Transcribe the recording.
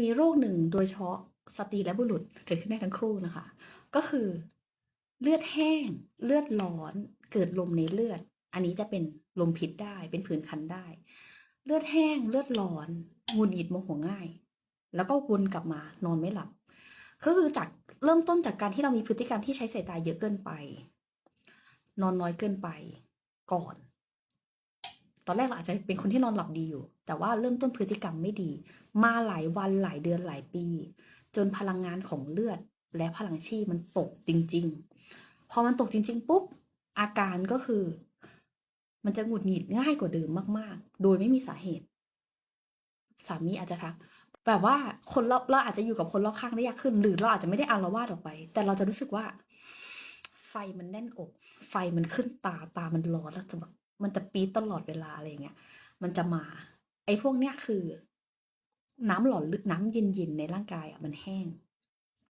มีโรคหนึ่งโดยเฉพาะสตรีและบุรุษเกิดขึ้นได้ทั้งคู่นะคะ ก็คือเลือดแห้ง เลือดร้อน เกิดลมในเลือด อันนี้จะเป็นลมพิษได้ เป็นผื่นคันได้ เลือดแห้ง เลือดร้อนหงุดหงิดโมโหง่าย แล้วก็วนกลับมานอนไม่หลับ ก็คือจากเริ่มต้นจากการที่เรามีพฤติกรรมที่ใช้สายตาเยอะเกินไป นอนน้อยเกินไป ก่อน ตอนแรกเราอาจจะเป็นคนที่นอนหลับดีอยู่ แต่ว่าเริ่มต้นพฤติกรรมไม่ดี มาหลายวันหลายเดือนหลายปี จนพลังงานของเลือด และพลังชีมันตกจริง ๆ พอมันตกจริง ๆ ปุ๊บอาการก็คือ มันจะหงุดหงิดง่ายกว่าเดิมมาก ๆ โดยไม่มีสาเหตุ สามีอาจจะทัก แบบว่าคนเรอบเราอาจจะอยู่กับคนรอบข้างได้ยากขึ้น หรือเราอาจจะไม่ได้อารวาสออกไป แต่เราจะรู้สึกว่า ไฟมันแน่นอก ไฟมันขึ้นตาตามันร้อนแล้วจะแบบ มันจะปี๊ดตลอดเวลาอะไรเงี้ย มันจะมา ไอ้พวกเนี้ยคือ น้ำหล่อลึกน้ำเย็นๆในร่างกายอะมันแห้ง